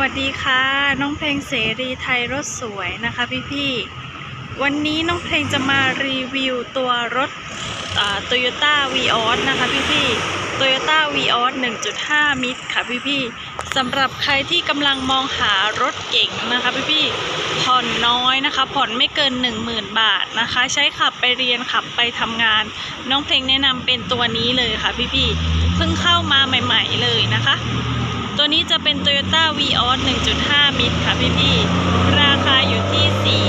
วัสดีค่ะ น้องเพลงเสรีไทยรถสวยนะคะพี่ๆวันนี้น้องเพลงจะมารีวิวตัวรถโตโยต้าวีออสนะคะพี่ๆโตโยต้าวีออส1.5 มิตรค่ะพี่ๆสำหรับใครที่กำลังมองหารถเก๋งนะคะพี่ๆผ่อนน้อยนะคะ ผ่อนไม่เกิน 10,000 บาทนะคะ ใช้ขับไปเรียนขับไปทำงาน น้องเพลงแนะนำเป็นตัวนี้เลยค่ะพี่ๆเพิ่งเข้ามาใหม่ ๆเลยนะคะ ตัวนี้จะเป็น Toyota Vios 1.5 มิตรค่ะพี่พี่ราคาอยู่ที่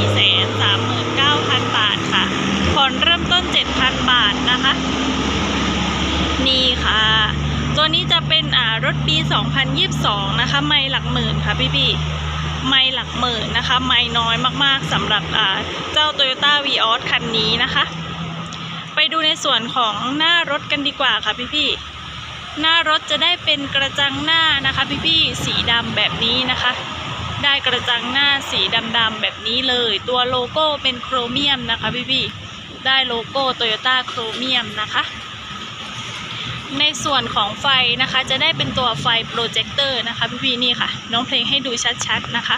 439,000 บาทค่ะ ผ่อนเริ่มต้น 7,000 บาทนะคะ นี่ค่ะ ตัวนี้จะเป็นอ่ารถปี 2022 นะคะ ไม่หลักหมื่นค่ะพี่พี่ไม่หลักหมื่นนะคะ ไม่น้อยมากๆสำหรับอ่าเจ้า Toyota Vios คันนี้นะคะ ไปดูในส่วนของหน้ารถกันดีกว่าค่ะพี่พี่ หน้ารถจะได้เป็นกระจังหน้านะคะ พี่ๆสีดำแบบนี้นะคะ ได้กระจังหน้าสีดำๆแบบนี้เลย ตัวโลโก้เป็นโครเมียมนะคะพี่ๆได้โลโก้โตโยต้าโครเมียมนะคะในส่วนของไฟนะคะจะได้เป็นตัวไฟโปรเจคเตอร์นะคะพี่ๆนี่ค่ะ น้องเพลงให้ดูชัดๆนะคะ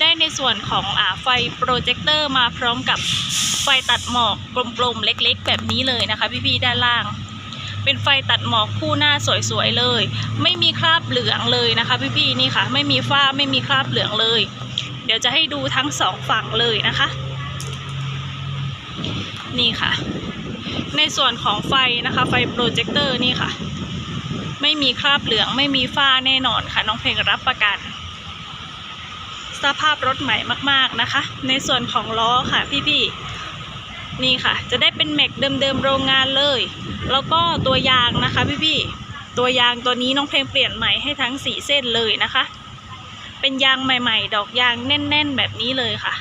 ได้ในส่วนของอไฟโปรเจคเตอร์มาพร้อมกับไฟตัดหมอกกลมๆเล็กๆ แบบนี้เลยนะคะ พี่ๆด้านล่าง เป็นไฟตัดหมอกคู่หน้าสวยๆเลย ไม่มีคราบเหลืองเลยนะคะ พี่ๆนี่ค่ะ ไม่มีฝ้าไม่มีคราบเหลืองเลย เดี๋ยวจะให้ดูทั้งสองฝั่งเลยนะคะ นี่ค่ะ ในส่วนของไฟนะคะ ไฟโปรเจคเตอร์นี่ค่ะ ไม่มีคราบเหลืองไม่มีฝ้าแน่นอนค่ะ น้องเพลงรับประกันสภาพรถใหม่มาก ๆ นะคะ ในส่วนของล้อค่ะพี่ๆ นี่ค่ะ จะได้เป็นแม็กเดิมๆโรงงานเลย แล้วก็ตัวยางนะคะพี่ๆตัวยางตัวนี้น้องเพลงเปลี่ยนใหม่ให้ทั้งสีเส้นเลยนะคะ เป็นยางใหม่ๆ ดอกยางแน่น ๆ แบบนี้เลยค่ะ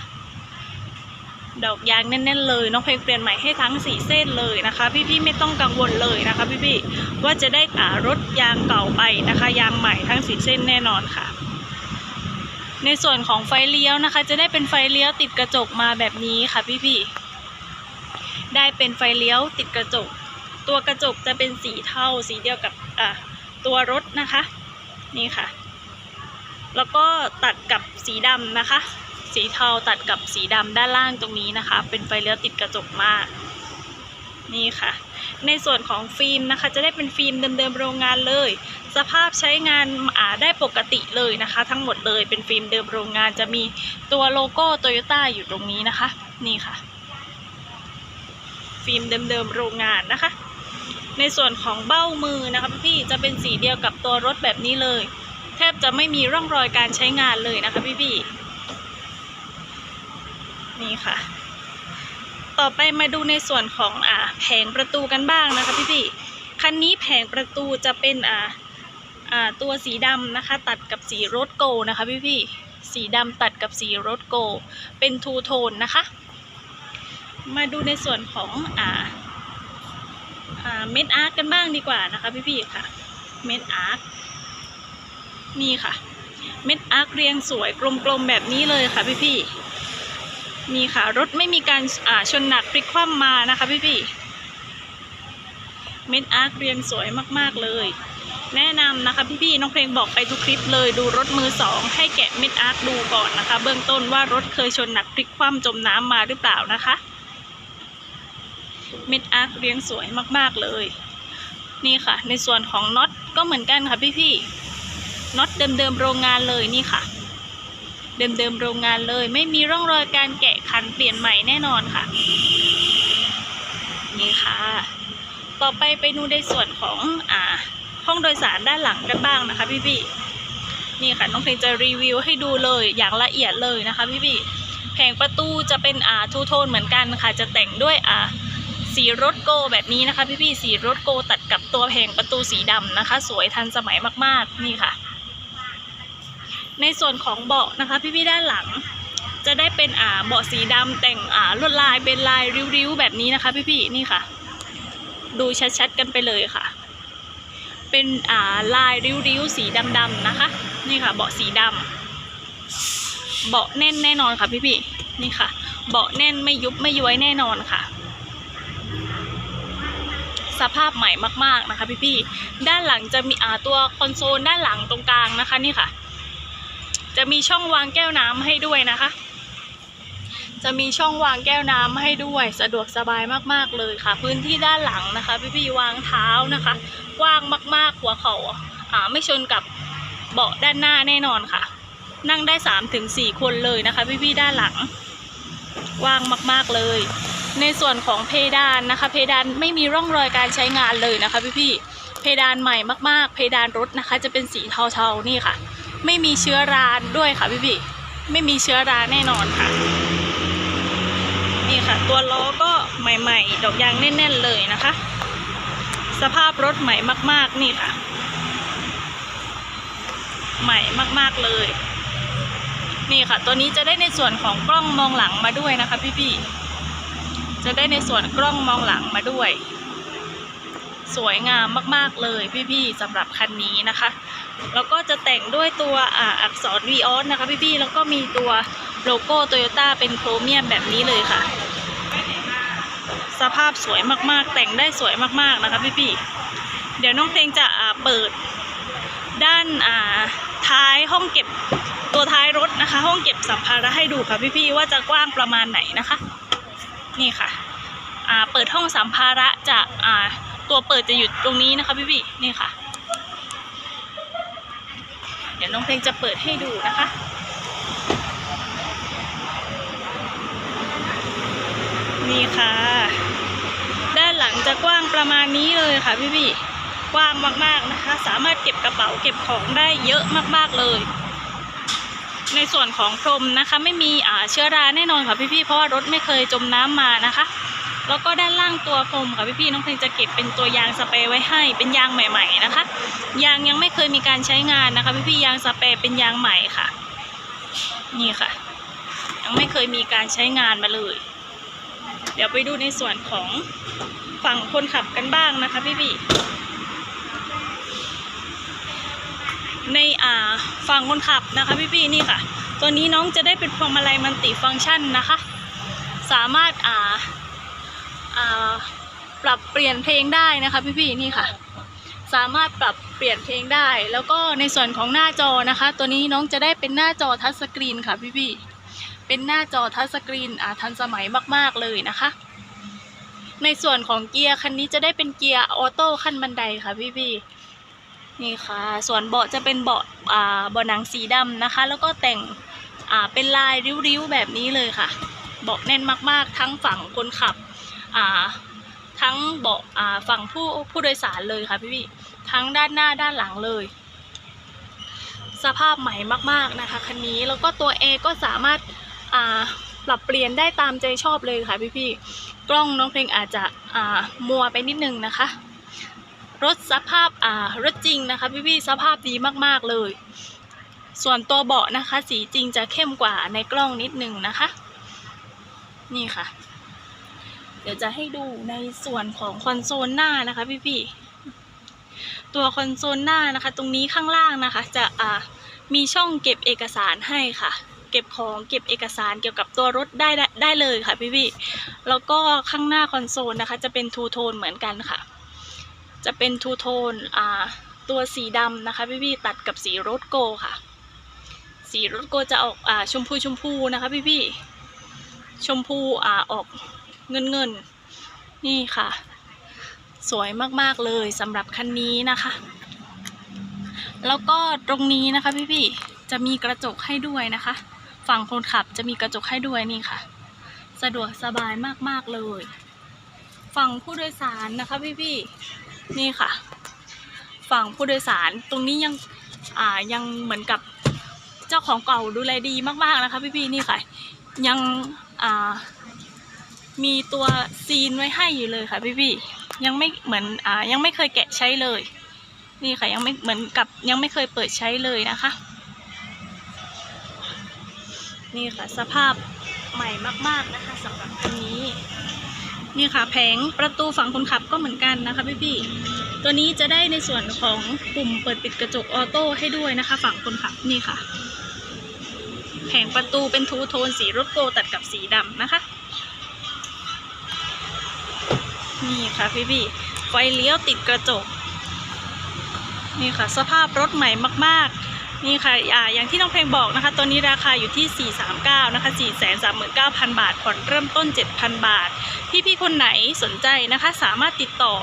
ดอกยางแน่น ๆ เลยน้องเพลงเปลี่ยนใหม่ให้ทั้งสีเส้นเลยนะคะ พี่ๆไม่ต้องกังวลเลยนะคะ พี่ๆว่าจะได้อ่ารถยางเก่าไปนะคะ ยางใหม่ทั้งสีเส้นแน่นอนค่ะในส่วนของไฟเลี้ยวนะคะ จะได้เป็นไฟเลี้ยวติดกระจกมาแบบนี้ค่ะพี่ๆ ได้เป็นไฟเลี้ยวติดกระจก ตัวกระจกจะเป็นสีเทาสีเดียวกับอะตัวรถนะคะ นี่ค่ะ แล้วก็ตัดกับสีดำนะคะ สีเทาตัดกับสีดำด้านล่างตรงนี้นะคะ เป็นไฟเลี้ยวติดกระจกมากนี่ค่ะ ในส่วนของฟิล์มนะคะ จะได้เป็นฟิล์มเดิมๆโรงงานเลย สภาพใช้งานอ่าได้ปกติเลยนะคะ ทั้งหมดเลยเป็นฟิล์มเดิมโรงงานจะมีตัวโลโก้โตโยต้าอยู่ตรงนี้นะคะ นี่ค่ะ ฟิล์มเดิมๆโรงงานนะคะ ในส่วนของเบ้ามือนะคะพี่ๆจะเป็นสีเดียวกับตัวรถแบบนี้เลย แทบจะไม่มีร่องรอยการใช้งานเลยนะคะพี่ๆนี่ค่ะ ต่อไปมาดูในส่วนของอ่าแผงประตูกันบ้างนะคะพี่ๆคันนี้แผงประตูจะเป็นอ่าอ่าตัวสีดำนะคะ ตัดกับสีโรสโกนะคะพี่ๆสีดำตัดกับสีโรสโก เป็นทูโทนนะคะ มาดูในส่วนของอ่าอ่าเม็ดอาร์คกันบ้างดีกว่านะคะพี่ๆค่ะ เม็ดอาร์คนี่ค่ะ เม็ดอาร์คเรียงสวยกลมๆแบบนี้เลยค่ะพี่ๆนี่ค่ะรถไม่มีการอ่าชนหนักพลิกคว่ำมานะคะพี่ๆเม็ดอาร์คเรียงสวยมากๆเลย แนะนำนะคะพี่ๆน้องเพลงบอกไปทุกคลิปเลยดูรถมือสองให้แกะเม็ดอาร์คดูก่อนนะคะ เบื้องต้นว่ารถเคยชนหนักพลิกคว่ำจมน้ำมาหรือเปล่านะคะ เม็ดอาร์คเรียงสวยมาก ๆ เลย นี่ค่ะ ในส่วนของน็อตก็เหมือนกันค่ะพี่ๆน็อตเดิมๆโรงงานเลยนี่ค่ะ เดิมๆโรงงานเลย ไม่มีร่องรอยการแกะคันเปลี่ยนใหม่แน่นอนค่ะ นี่ค่ะ ต่อไปไปดูในส่วนของอ่าห้องโดยสารด้านหลังกันบ้างนะคะ พี่ๆนี่ค่ะน้องเพลงจะรีวิวให้ดูเลยอย่างละเอียดเลยนะคะ พี่ๆแผงประตูจะเป็นอ่าทูโทนเหมือนกันค่ะ จะแต่งด้วยอ่า สีรถโกแบบนี้นะคะ พี่ๆสีรถโกตัดกับตัวแผงประตูสีดำนะคะ สวยทันสมัยมากๆนี่ค่ะ ในส่วนของเบาะนะคะ พี่ๆด้านหลัง จะได้เป็นอ่าเบาะสีดำแต่งอ่าลวดลายเป็นลายริ้วๆแบบนี้นะคะ พี่ๆนี่ค่ะ ดูชัดๆกันไปเลยค่ะ เป็นอ่าลายริ้วๆสีดำๆนะคะ นี่ค่ะ เบาะสีดำเบาะแน่นแน่นอนค่ะพี่ๆนี่ค่ะ เบาะแน่นไม่ยุบไม่ย้วยแน่นอนค่ะ สภาพใหม่มากๆนะคะพี่ๆด้านหลังจะมีอ่าตัวคอนโซลด้านหลังตรงกลางนะคะนี่ค่ะ จะมีช่องวางแก้วน้ำให้ด้วยนะคะ จะมีช่องวางแก้วน้ำให้ด้วย สะดวกสบายมากๆเลยค่ะ พื้นที่ด้านหลังนะคะ พี่ๆวางเท้านะคะ กว้างมากๆหัวเขาอ่าไม่ชนกับเบาะด้านหน้าแน่นอนค่ะ นั่งได้3าถึงสคนเลยนะคะ พี่ๆด้านหลังกว้างมาก ๆ เลย ในส่วนของเพดานนะคะ เพดานไม่มีร่องรอยการใช้งานเลยนะคะพี่ๆเพดานใหม่มากๆ เพดานรถนะคะ จะเป็นสีเทาๆนี่ค่ะ ไม่มีเชื้อราด้วยค่ะพี่ๆไม่มีเชื้อราแน่นอนค่ะ นี่ค่ะ ตัวล้อก็ใหม่ ๆ ดอกยางแน่น ๆ เลยนะคะ สภาพรถใหม่มาก ๆ นี่ค่ะ ใหม่มาก ๆเลยนี่ค่ะ ตัวนี้จะได้ในส่วนของกล้องมองหลังมาด้วยนะคะพี่ๆ จะได้ในส่วนกล้องมองหลังมาด้วย สวยงามมากๆเลยพี่ๆสำหรับคันนี้นะคะ แล้วก็จะแต่งด้วยตัวอ,อักษร v ีออสนะคะพี่ๆแล้วก็มีตัวโลโก้โตโยต้าเป็นโครเมียมแบบนี้เลยค่ะ สภาพสวยมากๆ แต่งได้สวยมากๆนะคะพี่ๆเดี๋ยวน้องเพลงจะเปิดด้านท้ายห้องเก็บตัวท้ายรถนะคะ ห้องเก็บสัมภาระให้ดูค่ะพี่ๆว่าจะกว้างประมาณไหนนะคะ นี่ค่ะอ่าเปิดห้องสัมภาระจะอ่าตัวเปิดจะอยู่ตรงนี้นะคะพี่ๆนี่ค่ะ เดี๋ยวน้องเพลงจะเปิดให้ดูนะคะนี่ค่ะ ด้านหลังจะกว้างประมาณนี้เลยค่ะพี่พี่กว้างมากๆนะคะ สามารถเก็บกระเป๋าเก็บของได้เยอะมากๆเลย ในส่วนของพรมนะคะไม่มีเชื้อราแน่นอนค่ะพี่พี่ๆเพราะว่ารถไม่เคยจมน้ำมานะคะ แล้วก็ด้านล่างตัวพรมค่ะพี่พี่ๆน้องเพลงจะเก็บเป็นตัวยางสเปรย์ไว้ให้เป็นยางใหม่ ๆนะคะ ยางยังไม่เคยมีการใช้งานนะคะพี่พี่ๆยางสเปรย์เป็นยางใหม่ค่ะ นี่ค่ะ ยังไม่เคยมีการใช้งานมาเลย เดี๋ยวไปดูในส่วนของฝั่งคนขับกันบ้างนะคะ พี่พี่ๆ ในอ่าฝั่งคนขับนะคะพี่พี่ๆนี่ค่ะ ตัวนี้น้องจะได้เป็นพวงมาลัยมันติฟังก์ชันนะคะ สามารถอ่าอ่าปรับเปลี่ยนเพลงได้นะคะพี่พี่ๆนี่ค่ะ สามารถปรับเปลี่ยนเพลงได้ แล้วก็ในส่วนของหน้าจอนะคะ ตัวนี้น้องจะได้เป็นหน้าจอทัชสกรีนค่ะพี่พี่ๆเป็นหน้าจอทัชสกรีนอ่าทันสมัยมากๆเลยนะคะในส่วนของเกียร์คันนี้จะได้เป็นเกียร์ออโต้ขั้นบันไดค่ะพี่พี่ๆ นี่ค่ะ ส่วนเบาะจะเป็นเบาะอ่าเบาะหนังสีดำนะคะ แล้วก็แต่งอ่าเป็นลายริ้วๆแบบนี้เลยค่ะ เบาะแน่นมากๆ ทั้งฝั่งคนขับอ่าทั้งเบาะอ่าฝั่งผู้ผู้โดยสารเลยค่ะพี่พี่ทั้งด้านหน้าด้านหลังเลย สภาพใหม่มากๆนะคะคันนี้แล้วก็ตัวเอก็สามารถอ่าปรับเปลี่ยนได้ตามใจชอบเลยค่ะพี่พี่กล้องน้องเพลงอาจจะอ่ามัวไปนิดนึงนะคะ รถสภาพอ่ารถจริงนะคะพี่พี่ๆสภาพดีมากๆเลย ส่วนตัวเบาะนะคะ สีจริงจะเข้มกว่าในกล้องนิดนึงนะคะ นี่ค่ะ เดี๋ยวจะให้ดูในส่วนของคอนโซลหน้านะคะพี่พี่ๆตัวคอนโซลหน้านะคะ ตรงนี้ข้างล่างนะคะ จะอ่ามีช่องเก็บเอกสารให้ค่ะ เก็บของเก็บเอกสารเกี่ยวกับตัวรถได้ได้ได้เลยค่ะพี่พี่ๆแล้วก็ข้างหน้าคอนโซลนะคะ จะเป็นทูโทนเหมือนกันค่ะ จะเป็นทูโทนตัวสีดำนะคะพี่พี่ตัดกับสีโรสโกค่ะ สีโรสโกจะออกอชมพูชมพูนะคะพี่พี่ชมพูอ่าออกเงินเงินนี่ค่ะ สวยมากๆเลยสำหรับคันนี้นะคะ แล้วก็ตรงนี้นะคะพี่พี่จะมีกระจกให้ด้วยนะคะ ฝั่งคนขับจะมีกระจกให้ด้วยนี่ค่ะ สะดวกสบายมากๆเลย ฝั่งผู้โดยสารนะคะพี่ๆ นี่ค่ะ ฝั่งผู้โดยสารตรงนี้ยังอ่ายังเหมือนกับเจ้าของเก่าดูแลดีมากๆนะคะ พี่ๆนี่ค่ะ ยังอ่ามีตัวซีนไว้ให้อยู่เลยค่ะพี่ๆยังไม่เหมือนอ่ายังไม่เคยแกะใช้เลย นี่ค่ะยังไม่เหมือนกับยังไม่เคยเปิดใช้เลยนะคะ นี่ค่ะสภาพใหม่มากๆนะคะสำหรับคันนี้ นี่ค่ะแผงประตูฝั่งคนขับก็เหมือนกันนะคะพี่ๆตัวนี้จะได้ในส่วนของปุ่มเปิดปิดกระจกออโต้ให้ด้วยนะคะ ฝั่งคนขับนี่ค่ะ แผงประตูเป็นทูโทนสีรถโกตัดกับสีดำนะคะ นี่ค่ะพี่ๆไฟเลี้ยวติดกระจก นี่ค่ะ สภาพรถใหม่มาก ๆ นี่ค่ะอ่าอย่างที่น้องเพลงบอกนะคะ ตัวนี้ราคาอยู่ที่ 439 นะคะ 439,000 บาท ผ่อนเริ่มต้น 7,000 บาท พี่ๆ คนไหนสนใจนะคะ สามารถติดต่อ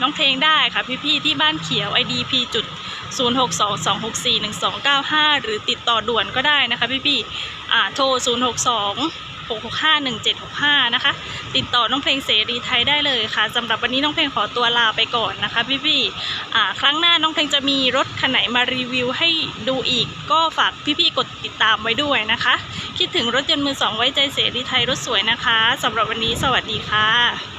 น้องเพลงได้ค่ะ พี่ๆ ที่บ้านเขียว IDP จุด0622641295 หรือติดต่อด่วนก็ได้นะคะ พี่ๆ อ่า โทร 062 6651765 นะคะ ติดต่อน้องเพลงเสรีไทยได้เลยค่ะสำหรับวันนี้น้องเพลงขอตัวลาไปก่อนนะคะพี่ๆอ่ครั้งหน้าน้องเพลงจะมีรถคันไหนมารีวิวให้ดูอีก ก็ฝากพี่ๆกดติดตามไว้ด้วยนะคะ คิดถึงรถยนต์มือสองไว้ใจเสรีไทยรถสวยนะคะสำหรับวันนี้สวัสดีค่ะ